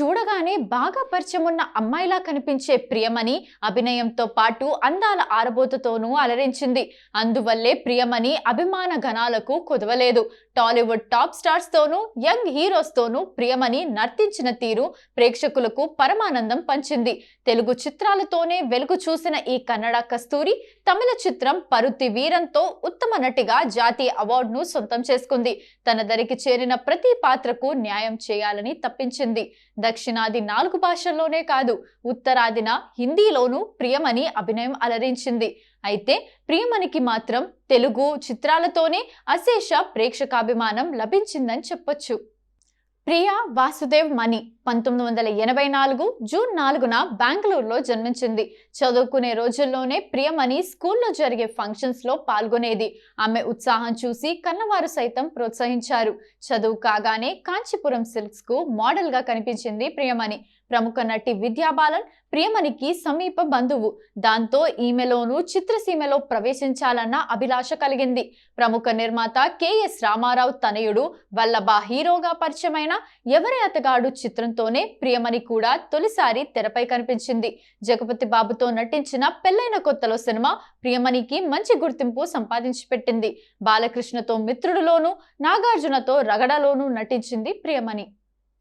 చూడగానే బాగా పరిచయం ఉన్న అమ్మాయిలా కనిపించే ప్రియమణి అభినయంతో పాటు అందాల ఆరబోతతోనూ అలరించింది. అందువల్లే ప్రియమణి అభిమాన గణాలకు కుదవలేదు. టాలీవుడ్ టాప్ స్టార్స్తోనూ యంగ్ హీరోస్తోనూ ప్రియమణి నర్తించిన తీరు ప్రేక్షకులకు పరమానందం పంచింది. తెలుగు చిత్రాలతోనే వెలుగు చూసిన ఈ కన్నడ కస్తూరి తమిళ చిత్రం పరుతి వీరంతో ఉత్తమ నటిగా జాతీయ అవార్డును సొంతం చేసుకుంది. తన దరికి చేరిన ప్రతి పాత్రకు న్యాయం చేయాలని తప్పించింది. దక్షిణాది నాలుగు భాషల్లోనే కాదు ఉత్తరాదిన హిందీలోనూ ప్రియమణి అభినయం అలరించింది. అయితే ప్రియమణికి మాత్రం తెలుగు చిత్రాలతోనే అశేష ప్రేక్షకాభిమానం లభించిందని చెప్పొచ్చు. ప్రియా వాసుదేవ్ మణి పంతొమ్మిది వందల ఎనభై నాలుగు జూన్ నాలుగున బెంగళూరులో జన్మించింది. చదువుకునే రోజుల్లోనే ప్రియమణి స్కూల్లో జరిగే ఫంక్షన్స్లో పాల్గొనేది. ఆమె ఉత్సాహం చూసి కన్నవారు సైతం ప్రోత్సహించారు. చదువు కాగానే కాంచీపురం సిల్క్స్కు మోడల్గా కనిపించింది ప్రియమణి ప్రముఖ నటి విద్యాబాలన్ ప్రియమణికి సమీప బంధువు. దాంతో ఈమెలోనూ చిత్రసీమలో ప్రవేశించాలన్న అభిలాష కలిగింది. ప్రముఖ నిర్మాత కెఎస్ రామారావు తనయుడు వల్లభ హీరోగా పరిచయమైన ఎవరి అతగాడు చిత్రంతోనే ప్రియమణి కూడా తొలిసారి తెరపై కనిపించింది. జగపతి బాబుతో నటించిన పెళ్ళైన కొత్తలో సినిమా ప్రియమణికి మంచి గుర్తింపు సంపాదించి పెట్టింది. బాలకృష్ణతో మిత్రుడులోను నాగార్జునతో రగడలోనూ నటించింది ప్రియమణి.